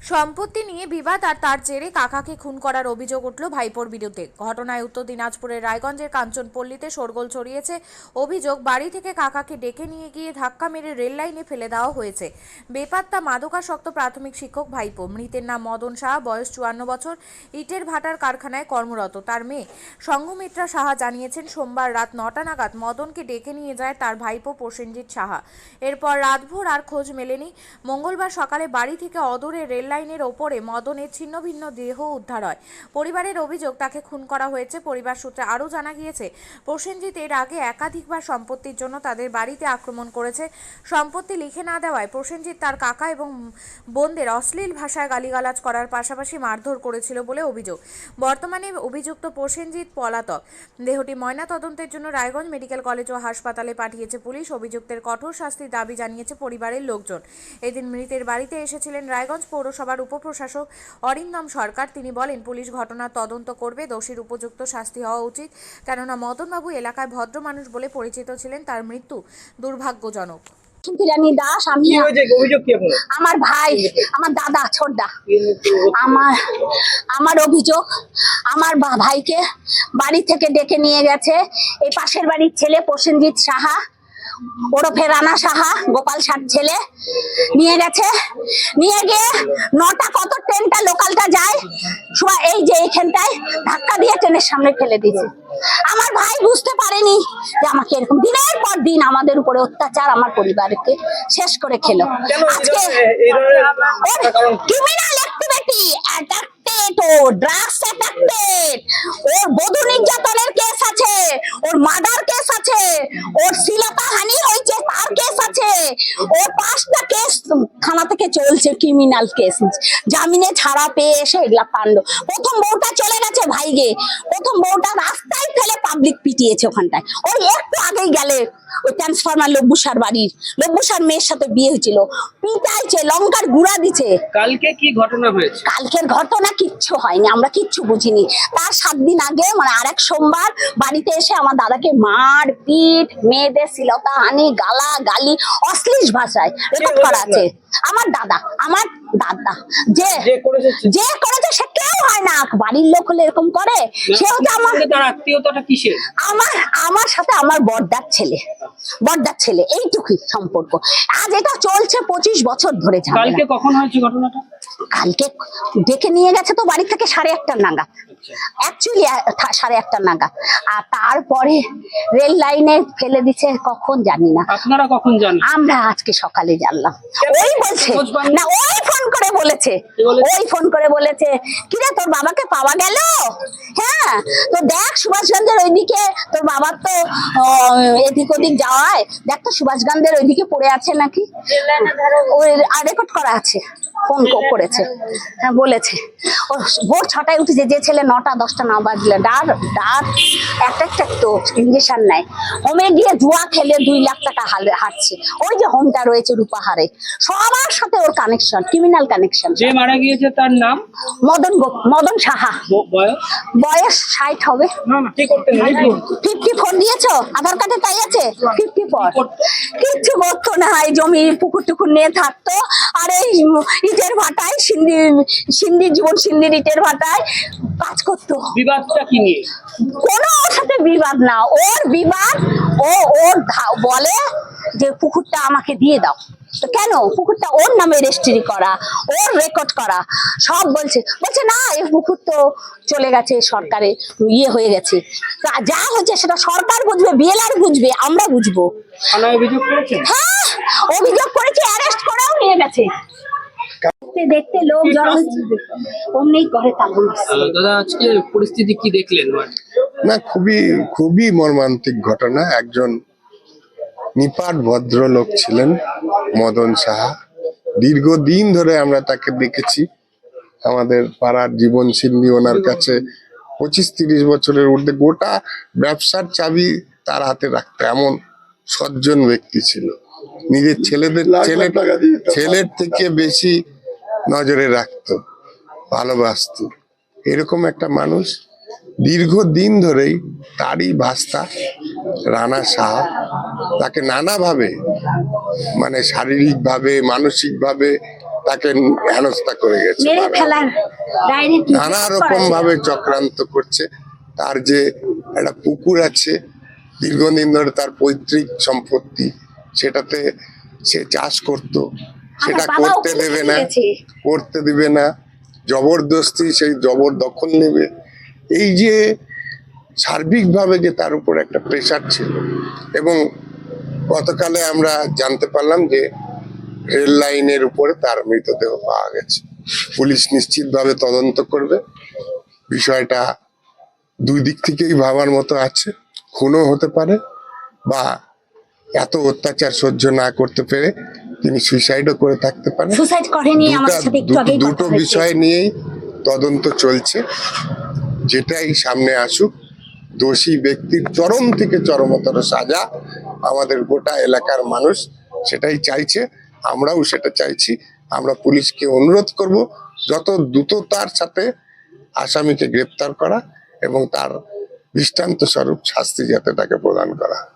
সম্পত্তি নিয়ে বিবাদ আর তার জেরে কাকাকে খুন করার অভিযোগ উঠল ভাইপোর বিরুদ্ধে। ঘটনায় উত্তর দিনাজপুরের রায়গঞ্জের কাঞ্চনপল্লীতে শোরগোল ছড়িয়েছে। অভিযোগ, বাড়ি থেকে কাকাকে ডেকে নিয়ে গিয়ে ধাক্কা মেরে রেল লাইনে ফেলে দেওয়া হয়েছে। বেপাত্তা মাদকাসক্ত প্রাথমিক শিক্ষক ভাইপো। মৃতের নাম মদন সাহা বয়স চুয়ান্ন বছর, ইটের ভাটার কারখানায় কর্মরত। তার মেয়ে সঙ্গমিত্রা সাহা জানিয়েছেন, সোমবার রাত নটা নাগাদ মদনকে ডেকে নিয়ে যায় তার ভাইপো প্রসেনজিৎ সাহা। এরপর রাতভর আর খোঁজ মেলেনি। মঙ্গলবার সকালে বাড়ি থেকে অদূরে রেল লাইনের ওপরে মদনের ছিন্নভিন্ন দেহ উদ্ধার হয়। পরিবারের অভিযোগ তাকে খুন করা হয়েছে। পরিবার সূত্রে আরও জানা গিয়েছে, প্রসেনজিৎ এর আগে একাধিকবার সম্পত্তির জন্য তাদের বাড়িতে আক্রমণ করেছে। সম্পত্তি লিখে না দেওয়ায় প্রসেনজিৎ তার কাকা এবং বোনদের অশ্লীল ভাষায় গালিগালাজ করার পাশাপাশি মারধর করেছিল বলে অভিযোগ। বর্তমানে অভিযুক্ত প্রসেনজিৎ পলাতক। দেহটি ময়না তদন্তের জন্য রায়গঞ্জ মেডিকেল কলেজ ও হাসপাতালে পাঠিয়েছে পুলিশ। অভিযুক্তের কঠোর শাস্তির দাবি জানিয়েছে পরিবারের লোকজন। এদিন মৃতের বাড়িতে এসেছিলেন রায়গঞ্জ পৌরসভার উপপ্রশাসক অরিন্দম সরকার। তিনি বলেন পুলিশ ঘটনার তদন্ত করবে দোষীর উপযুক্ত শাস্তি হওয়া উচিত। কেননা মদনবাবু এলাকায় ভদ্র মানুষ বলে পরিচিত ছিলেন তার মৃত্যু দুর্ভাগ্যজনক। রানী দাস আমি আমার ভাই আমার দাদা ছোটদা। আমার আমার অভিযোগ আমার বা- ভাইকে বাড়ি থেকে ডেকে নিয়ে গেছে। এই পাশের বাড়ির ছেলে প্রসেনজিৎ সাহা। ওরফে রানা সাহা গোপাল সার ছেলে নিয়ে গেছে। নিয়ে গিয়ে নটা কত ট্রেনটা লোকালটা যায় সোয়া এই যে এইখানটায় ধাক্কা দিয়ে ট্রেনের সামনে ফেলে দিয়েছে। আমার ভাই বুঝতে পারেনি যে আমাকে এরকম দিনের পর দিন আমাদের উপরে অত্যাচার আমার পরিবারকে শেষ করে খেলো। আজকে ক্রিমিনাল অ্যাক্টিভিটি অ্যাডাক্টেড ও ড্রাগস অ্যাডাক্টেড ওর বধূ নির্যাতনের আছে ওর মার্ডার কেস আছে, ওর শ্লীলতাহানি হয়েছে, তার কেস আছে। ওর পাঁচটা কেস থানা থেকে চলছে ক্রিমিনাল কেস জামিনে ছাড়া পেয়ে এসে এগুলা কাণ্ড প্রথম বউটা চলে গেছে ভাইগে। প্রথম বউটা রাস্তায় ফেলে পাবলিক পিটিয়েছে ওখানটায়। ওই একটু আগেই গেলে ওই ট্রান্সফরমার লব্বুসার বাড়ির। লব্বুসার মেয়ের সাথে বিয়ে হয়েছিল। পিটাইছে লঙ্কার গুড়া দিছে। কালকে কি ঘটনা হয়েছে? কালকের ঘটনা কিচ্ছু হয়নি আমরা কিচ্ছু বুঝিনি। তার সাত দিন আগে মানে আরেক সোমবার বাড়িতে এসে আমার দাদাকে মার পিট মেয়েদের শ্লীলতা হানি গালা গালি অশ্লীল ভাষায় রেকর্ড করা আছে। আমার দাদা আমার দাদা যে যে করেছে যে করেছে সে হয় না বাড়ির লোক হলে এরকম করে। সে হচ্ছে আমার আমার আমার সাথে আমার বড়দার ছেলে। বড়দার ছেলে এইটুকুই সম্পর্ক। আজ এটা চলছে পঁচিশ বছর ধরে কালকে কখন হয়েছে ঘটনাটা? কালকে ডেকে নিয়ে গেছে তো বাড়ি থেকে সাড়ে একটা নাগাদ। অ্যাকচুয়ালি সাড়ে একটা নাগাদ। আর তারপরে রেল লাইনে ফেলে দিছে কখন জানি না। আপনারা কখন জানেন? আমরা আজকে সকালে জানলাম। ওই বলছে? না ওই ফোন করে বলেছে। ওই ফোন করে বলেছে কিরে তোর বাবাকে পাওয়া গেল? হ্যাঁ তো দেখ সুভাষগঞ্জের ওইদিকে তোর বাবার তো এদিক ওদিক যাওয়ায় দেখ তো সুভাষ গান্ধের ওইদিকে পড়ে আছে নাকি ওই রেকর্ড করা আছে ফোন করেছে হ্যাঁ বলেছে ভোর ছটায় উঠেছে যে ছেলে নটা দশটা না বাজলে। ডার ডার একটা একটা তো ইঞ্জেকশন নেয়। হোমে গিয়ে জুয়া খেলে দুই লাখ টাকা হারছে ওই যে হোমটা রয়েছে রূপাহারে। সবার সাথে ওর কানেকশন ক্রিমিনাল কানেকশন যে মারা গিয়েছে তার নাম? মদন মদন সাহা। বয়স? ষাট হবে? ফিফটি ফোর দিয়েছ? আধার কার্ডে তাই আছে? Fifty four? কিচ্ছু করতো না এই জমি পুকুর টুকুর নিয়ে থাকতো। আর এই ইটের ভাটায় সিন্ধি সিন্ধি জীবন সিন্ধির ইটের ভাটায় কাজ করতো। বিবাদটা কি নিয়ে? কোনো ওর সাথে বিবাদ না। ওর বিবাদ ও ওর বলে যে পুকুরটা আমাকে দিয়ে দাও। তো কেন? পুকুরটা ওর নামে রেজিস্ট্রি করা ওর রেকর্ড করা। সব বলছে। বলছে না এই পুকুর তো চলে গেছে সরকারে ইয়ে হয়ে গেছে। যা হচ্ছে সেটা সরকার বুঝবে বিএলআর বুঝবে আমরা বুঝব। হ্যাঁ অভিযোগ করেছে অ্যারেস্ট করেও নিয়ে গেছে। দেখতে দেখতে লোক জড়ো হয়েছে অমনি করে তাবু দাদা আজকে পরিস্থিতি কি দেখলেন? না খুবই খুবই মর্মান্তিক ঘটনা। একজন নিপাট ভদ্রলোক ছিলেন মদন সাহা। দীর্ঘদিন ধরে আমরা তাকে দেখেছি। আমাদের পাড়ার জীবন সিন্ধি ওনার কাছে পঁচিশ তিরিশ বছরের ঊর্ধ্বে গোটা ব্যবসার চাবি তার হাতে রাখতে। এমন সজ্জন ব্যক্তি ছিল। নিজের ছেলেদের ছেলে ছেলের থেকে বেশি নজরে রাখতো ভালোবাসতো। এরকম একটা মানুষ দীর্ঘদিন ধরেই তারই ভাস্তা রানা সাহা। তাকে নানাভাবে মানে শারীরিকভাবে মানসিকভাবে তাকে হেনস্থা করে গেছে। নানা রকম ভাবে চক্রান্ত করছে। তার যে একটা পুকুর আছে দীর্ঘদিন ধরে তার পৈতৃক সম্পত্তি সেটাতে সে চাষ করত। সেটা করতে দেবে না করতে দিবে না জবরদস্তি সেই জবর দখল নেবে। এই যে সার্বিকভাবে যে তার উপর একটা প্রেশার ছিল এবং গতকালে আমরা জানতে পারলাম যে রেল লাইনের উপরে তার মৃতদেহ পাওয়া গেছে। পুলিশ নিশ্চিতভাবে তদন্ত করবে। বিষয়টা দুই দিক থেকেই ভাবার মতো আছে। খুনও হতে পারে বা এত অত্যাচার সহ্য না করতে পেরে তিনি সুইসাইডও করে থাকতে পারেন। সুসাইড করেনি আমার সাথে একটু দুটো- দুটো বিষয় নিয়েই তদন্ত চলছে। যেটাই সামনে আসুক দোষী ব্যক্তির চরম থেকে চরমতর সাজা আমাদের গোটা এলাকার মানুষ সেটাই চাইছে। আমরাও সেটা চাইছি। আমরা পুলিশকে অনুরোধ করব যত দ্রুততার সাথে আসামিকে গ্রেপ্তার করা এবং তার দৃষ্টান্ত স্বরূপ শাস্তি যাতে তাকে প্রদান করা